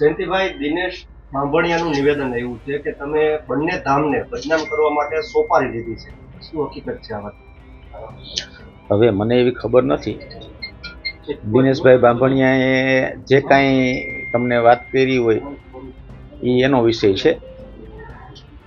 જયંતિભાઈ દિનેશ માંભણિયાનું નિવેદન આવ્યું છે કે તમે બંને ધામને બદનામ કરવા માટે સોપારી લીધી છે. શું હકીકત છે આ વાત? હવે મને એવી ખબર નથી. દિનેશભાઈ બાંભણિયાએ જે કાંઈ તમને વાત કરી હોય એ એનો વિષય છે.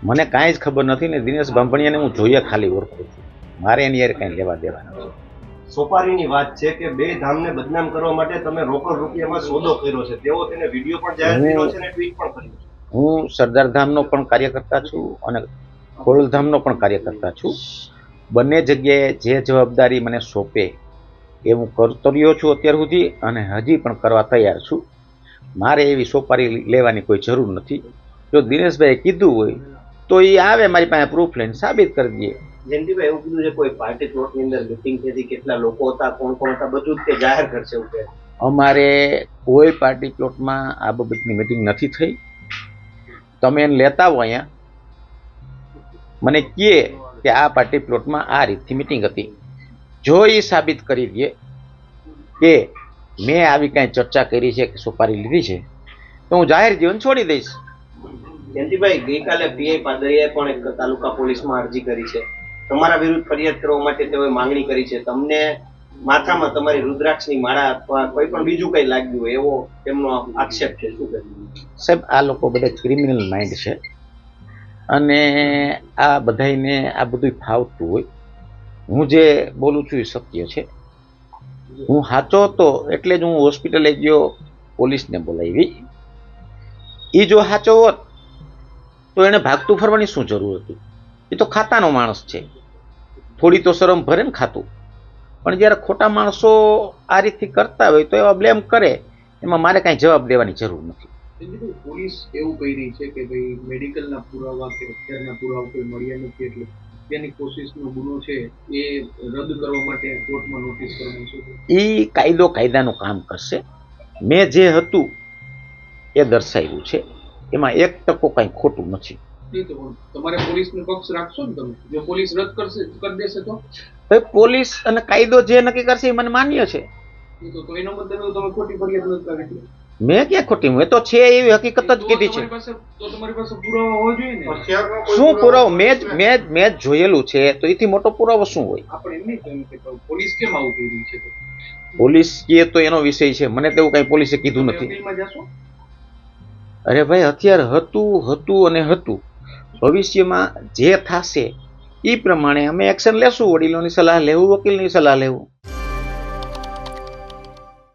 મને કાંઈ જ ખબર નથી ને દિનેશ બાંભણિયાને હું જોઈએ ખાલી ઓળખું છું. મારે એની યાર કાંઈ લેવા દેવાના નથી. સોપારીની વાત છે કે બે ધામને બદનામ કરવા માટે તમે રોકડ રૂપિયામાં સોદો કર્યો છે. તેવો તેને વીડિયો પણ જાહેર કર્યો છે અને ટ્વીટ પણ કર્યું છે. હું સરદાર ધામનો પણ કાર્યકર્તા છું અને ખોડલધામનો પણ કાર્યકર્તા છું. બંને જગ્યાએ જે જવાબદારી મને સોંપે એ હું કરતો રહ્યો છું અત્યાર સુધી અને હજી પણ કરવા તૈયાર છું. મારે એવી સોપારી લેવાની કોઈ જરૂર નથી. જો દિનેશભાઈએ કીધું હોય તો એ આવે મારી પાસે પ્રૂફ લઈને સાબિત કરી દે જયંતિભાઈ એવું કીધું છે કોઈ પાર્ટી પ્લોટની અંદર મિટિંગ થઈ કેટલા લોકો હતા કોણ કોણ હતા બધું તે જાહેર કરશે એવું કે અમારે કોઈ પાર્ટી પ્લોટમાં આ બાબતની મિટિંગ નથી થઈ. તમે એને લેતા હો અહીંયા. મને કહે કે આ પાર્ટી પ્લોટમાં આ રીતથી મિટિંગ હતી. જો એ સાબિત કરી દે કે મેં આવી કાંઈ ચર્ચા કરી છે કે સુપારી લીધી છે તો હું જાહેર જીવન છોડી દઈશ. જયંતિભાઈ ગઈકાલે પીઆઈ પાદરિયાએ પણ એક તાલુકા પોલીસમાં અરજી કરી છે. તમારા વિરુદ્ધ ફરિયાદ કરવા માટે તેઓએ માંગણી કરી છે. તમને માથામાં તમારી રુદ્રાક્ષની માળા અથવા કોઈ પણ બીજું કઈ લાગ્યું હોય એવો તેમનો આક્ષેપ છે. શું સાહેબ, આ લોકો બધા ક્રિમિનલ માઇન્ડ છે. અને આ બધાને આ બધું ફાવતું હોય. હું જે બોલું છું એ સત્ય છે. હું સાચો હતો એટલે જ હું હોસ્પિટલે ગયો, પોલીસને બોલાવી. એ જો સાચો હોત તો એને ભાગતું ફરવાની શું જરૂર હતી? એ તો ખાતાનો માણસ છે. થોડી તો શરમ ભરે ને ખાતું. પણ જ્યારે ખોટા માણસો આ રીતથી કરતા હોય તો એવા બ્લેમ કરે એમાં મારે કાંઈ જવાબ દેવાની જરૂર નથી. પોલીસ એવું કહી રહી છે કે ભાઈ મેડિકલના પુરાવા કે અત્યારના પુરાવા કોઈ મળ્યા નથી એટલે તેની કોશિશનો ગુનો છે એ રદ કરવા માટે કોર્ટમાં નોટિસ કરવાનું છે. એ કાયદો કાયદાનું કામ કરશે. મેં જે હતું એ દર્શાવ્યું છે. એમાં એક ટકો કાંઈ ખોટું નથી. તમારે પોલીસનો પક્ષ રાખશો ને તમે? જો પોલીસ રદ કરશે કરી દેશે તો? પોલીસ અને કાયદો જે નક્કી કરશે એ મને માન્ય છે. નહીં તો તો એનો મતલબ તમે ખોટી ફરિયાદ નથી કરી. મેં ક્યાં ખોટી? હું તો છે એવી હકીકત જ કીધી છે. તમારી પાસે તો તમારી પાસે પુરાવા હોવો જોઈએ ને? શું પુરાવો મેં જ મેં મેં જ જોયેલું છે તો એથી મોટો પુરાવો શું હોય? કે પોલીસ કેમ આવું છે પોલીસ કહે તો એનો વિષય છે. મને તેવું કઈ પોલીસે કીધું નથી. અરે ભાઈ હથિયાર હતું હતું અને હતું. ભવિષ્યમાં જે થશે એ પ્રમાણે અમે એક્શન લેશું વડીલોની સલાહ લેવું વકીલની સલાહ લેવું.